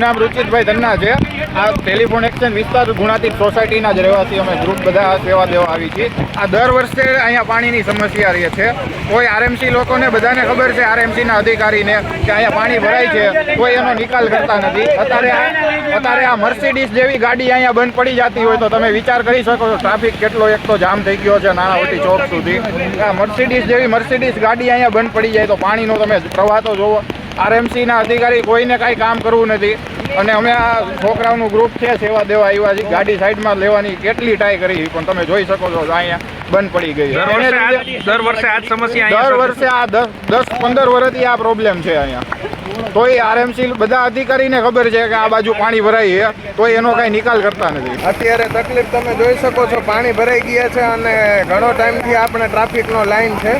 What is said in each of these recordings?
નામ રુચિતભાઈ ધન્ના છે. આ ટેલિફોન એક્સચેન્જ વિસ્તાર ગુણાતીત સોસાયટીના જ રહેવાસી અમે ગ્રુપ બધા સેવા દેવા આવી છીએ. આ દર વર્ષે અહીંયા પાણીની સમસ્યા રહે છે. કોઈ આરએમસી લોકોને બધાને ખબર છે આરએમસીના અધિકારીને કે અહીંયા પાણી ભરાય છે. કોઈ એનો નિકાલ કરતા નથી. અત્યારે અત્યારે આ મર્સિડીઝ જેવી ગાડી અહીંયા બંધ પડી જતી હોય તો તમે વિચાર કરી શકો છો ટ્રાફિક કેટલો એક તો જામ થઈ ગયો છે નાણાવટી ચોક સુધી. આ મર્સિડીઝ જેવી મર્સિડીઝ ગાડી અહીંયા બંધ પડી જાય તો પાણીનો તમે પ્રવાહ તો જોવો. આરએમસીના અધિકારી કોઈને કાંઈ કામ કરવું નથી. અને અમે આ છોકરાઓનું ગ્રુપ છે સેવા દેવા આવ્યા છીએ. ગાડી સાઈડમાં લેવાની કેટલી ટ્રાય કરી પણ તમે જોઈ શકો છો અહીંયા બંધ પડી ગઈ દર વર્ષે આ સમસ્યા દર વર્ષે આ દસ દસ પંદર વર્ષથી આ પ્રોબ્લેમ છે અહીંયા. તોય આરએમસી બધા અધિકારીને ખબર છે કે આ બાજુ પાણી ભરાય છે તોય એનો કાંઈ નિકાલ કરતા નથી. અત્યારે તકલીફ તમે જોઈ શકો છો પાણી ભરાઈ ગયા છે અને ઘણો ટાઈમથી આપણે ટ્રાફિકનો લાઈન છે.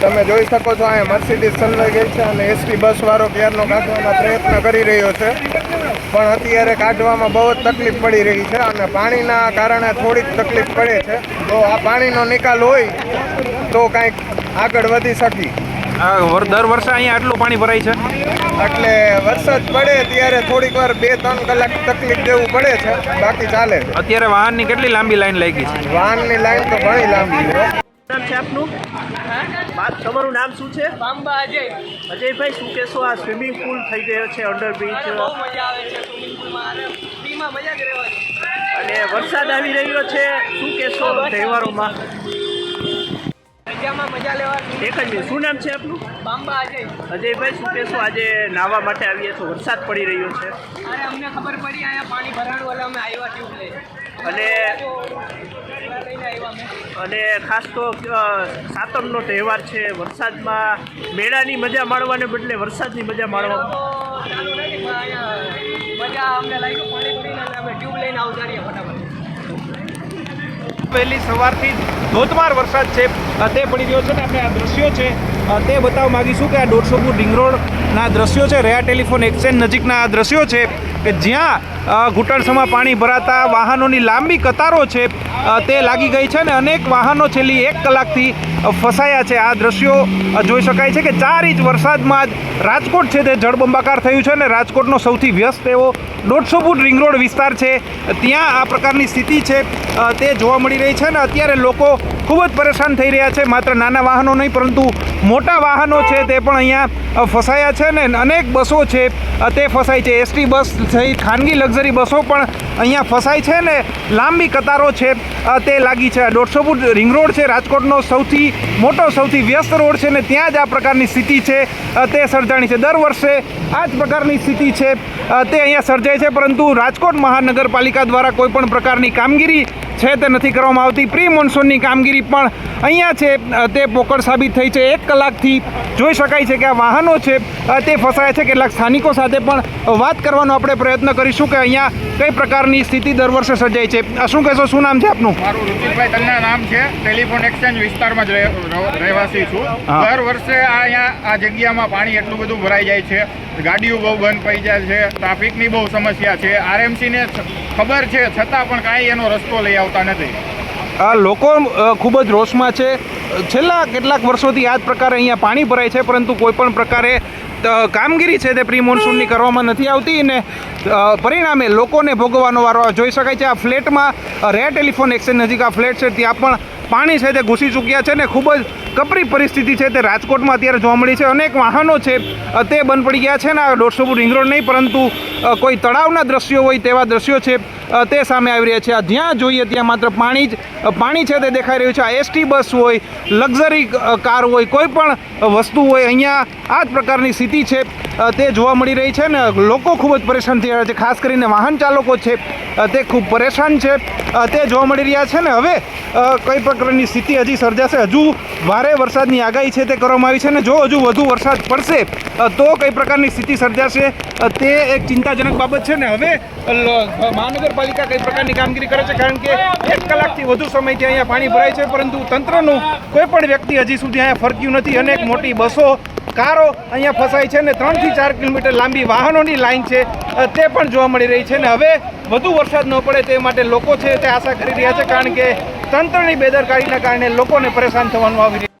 તમે જોઈ શકો છો અહીંયા મર્સિડીઝ ચલવાઈ ગઈ છે અને એસટી બસ વાળો ક્યારનો કાઢવાનો પ્રયત્ન કરી રહ્યો છે. પણ અત્યારે કાઢવામાં બહુ જ તકલીફ પડી રહી છે અને પાણીના કારણે થોડીક તકલીફ પડે છે. તો આ પાણીનો નિકાલ હોય તો કાંઈક આગળ વધી શકી. આ દર વર્ષે અહીંયા આટલું પાણી ભરાય છે? એટલે વરસાદ પડે ત્યારે થોડીક વાર બે ત્રણ કલાક તકલીફ જેવું પડે છે. બાકી ચાલે છે. અત્યારે વાહનની કેટલી લાંબી લાઈન લાગી છે? વાહનની લાઈન તો ઘણી લાંબી છે. આપનું? વાત તમારું નામ શું છે? બાંબા અજય. અજયભાઈ શું કહેશો? આ સ્વિમિંગ પુલ થઈ ગયો છે અંડર બ્રિજ બહુ મજા આવે છે સ્વિમિંગ પુલમાં. અને ફ્રીમાં મજા જ રહેવાની. અને વરસાદ આવી રહ્યો છે. શું કહેશો તહેવારોમાં? મજામાં મજા લેવાની. એક જ મિનિટ શું નામ છે આપનું? બાંબા અજય. અજયભાઈ શું કહેશો? આજે નાહવા માટે આવીએ તો વરસાદ પડી રહ્યો છે. અરે અમને ખબર પડી અહીંયા પાણી ભરાણું એટલે અમે આવ્યા ટ્યુબ લઈ અને અને ખાસ તો સાતમનો તહેવાર છે. વરસાદમાં મેળાની મજા માણવાને બદલે વરસાદની મજા માણવા. વહેલી સવારથી જ ધોધમાર વરસાદ છે. તે પડી રહ્યો છે ને આપણે આ દ્રશ્યો છે. તે બતાવવા માગીશું કે આ દોઢસો ફૂટ રિંગ રોડના દ્રશ્યો છે. રહ્યા ટેલિફોન એક્સચેન્જ નજીકના આ દ્રશ્યો છે. કે જ્યાં ઘૂંટણસમાં પાણી ભરાતા વાહનોની લાંબી કતારો છે તે લાગી ગઈ છે ને અનેક વાહનો છેલ્લી એક કલાકથી ફસાયા છે. આ દ્રશ્યો જોઈ શકાય છે કે ચાર ઇંચ વરસાદમાં જ રાજકોટ છે તે જળબંબાકાર થયું છે ને રાજકોટનો સૌથી વ્યસ્ત એવો દોઢસો ફૂટ રિંગ રોડ વિસ્તાર છે. ત્યાં આ પ્રકારની સ્થિતિ છે તે જોવા મળી રહી છે ને અત્યારે લોકો ખૂબ જ પરેશાન થઈ રહ્યા છે. માત્ર નાના વાહનો નહીં, પરંતુ મોટા વાહનો છે તે પણ અહીંયા ફસાયા છે ને અનેક બસો છે તે ફસાય છે. એસટી બસ સહિત ખાનગી લક્ઝરી બસો પણ અહીંયા ફસાય છે ને લાંબી કતારો છે તે લાગી છે. દોઢસો ફૂટ રિંગ રોડ છે, રાજકોટનો સૌથી મોટો, સૌથી વ્યસ્ત રોડ છે ને ત્યાં જ આ પ્રકારની સ્થિતિ છે તે સર્જાણી છે. દર વર્ષે આ જ પ્રકારની સ્થિતિ છે તે અહીંયા સર્જાય છે. પરંતુ રાજકોટ મહાનગરપાલિકા દ્વારા કોઈપણ પ્રકારની કામગીરી છે તે નથી કરવામાં આવતી. પ્રી મોન્સૂનની કામગીરી પણ અહીંયા છે. તે પોકળ સાબિત થઈ છે. એક કલાકથી જોઈ શકાય છે કે આ વાહનો છે. તે ફસાયા છે. કેટલાક સ્થાનિકો સાથે પણ વાત કરવાનો આપણે પ્રયત્ન કરીશું કે અહીંયા કઈ પ્રકારની સ્થિતિ દર વર્ષે સર્જાય છે. શું કહેશો? શું નામ છે આપનું? મારું રુચિતભાઈ તન્ના નામ છે. ટેલિફોન એક્સચેન્જ વિસ્તારમાં જ રહે- રહો- રહેવાસી છું. દર વર્ષે આ અહીંયા આ જગ્યામાં પાણી એટલું બધું ભરાઈ જાય છે. ગાડીઓ બહુ બંધ પડી જાય છે. ટ્રાફિકની બહુ સમસ્યા છે. આરએમસીને ખબર છે. છતાં પણ કાંઈ એનો રસ્તો લઈ આવતા નથી. આ લોકો ખૂબ જ રોષમાં છે. છેલ્લા કેટલાક વર્ષોથી આ જ પ્રકારે અહીંયા પાણી ભરાય છે, પરંતુ કોઈ પણ પ્રકારે કામગીરી છે તે પ્રી મોન્સૂનની કરવામાં નથી આવતી અને પરિણામે લોકોને ભોગવવાનો વારો જોઈ શકાય છે. આ ફ્લેટમાં રેડ ટેલિફોન એક્સચેન્જ નજીક આ ફ્લેટ છે, ત્યાં પણ પાણી છે તે ઘૂસી ચૂક્યા છે ને ખૂબ જ કપરી પરિસ્થિતિ છે તે રાજકોટમાં અત્યારે જોવા મળી છે. અનેક વાહનો છે તે બંધ પડી ગયા છે ને આ દોઢસો ફૂટ રિંગ રોડ નહીં, પરંતુ કોઈ તળાવના દ્રશ્યો હોય તેવા દ્રશ્યો છે તે સામે આવી રહ્યા છે. આ જ્યાં જોઈએ ત્યાં માત્ર પાણી જ પાણી છે તે દેખાઈ રહ્યું છે. આ એસટી બસ હોય, લક્ઝરી કાર હોય, કોઈ પણ વસ્તુ હોય, અહીંયા આ જ પ્રકારની સ્થિતિ છે તે જોવા મળી રહી છે ને લોકો ખૂબ જ પરેશાન થઈ રહ્યા છે. ખાસ કરીને વાહન ચાલકો છે તે ખૂબ પરેશાન છે તે જોવા મળી રહ્યા છે ને હવે કઈ પ્રકારની સ્થિતિ હજી સર્જાશે? હજુ ભારે વરસાદની આગાહી છે તે કરવામાં આવી છે અને જો હજુ વધુ વરસાદ પડશે તો કઈ પ્રકારની સ્થિતિ સર્જાશે? તે એક ચિંતાજનક બાબત છે ને હવે મહાનગરપાલિકા કઈ પ્રકારની કામગીરી કરે છે? કારણ કે એક કલાકથી વધુ સમયથી અહીંયા પાણી ભરાય છે, પરંતુ તંત્રનું કોઈ પણ વ્યક્તિ હજી સુધી અહીંયા ફરક્યું નથી. અનેક મોટી બસો, કારો અહીંયા ફસાય છે ને ત્રણથી ચાર કિલોમીટર લાંબી વાહનોની લાઈન છે તે પણ જોવા મળી રહી છે. ને હવે વધુ વરસાદ ન પડે તે માટે લોકો છે તે આશા કરી રહ્યા છે, કારણ કે તંત્રની બેદરકારીના કારણે લોકોને પરેશાન થવાનું આવી રહ્યું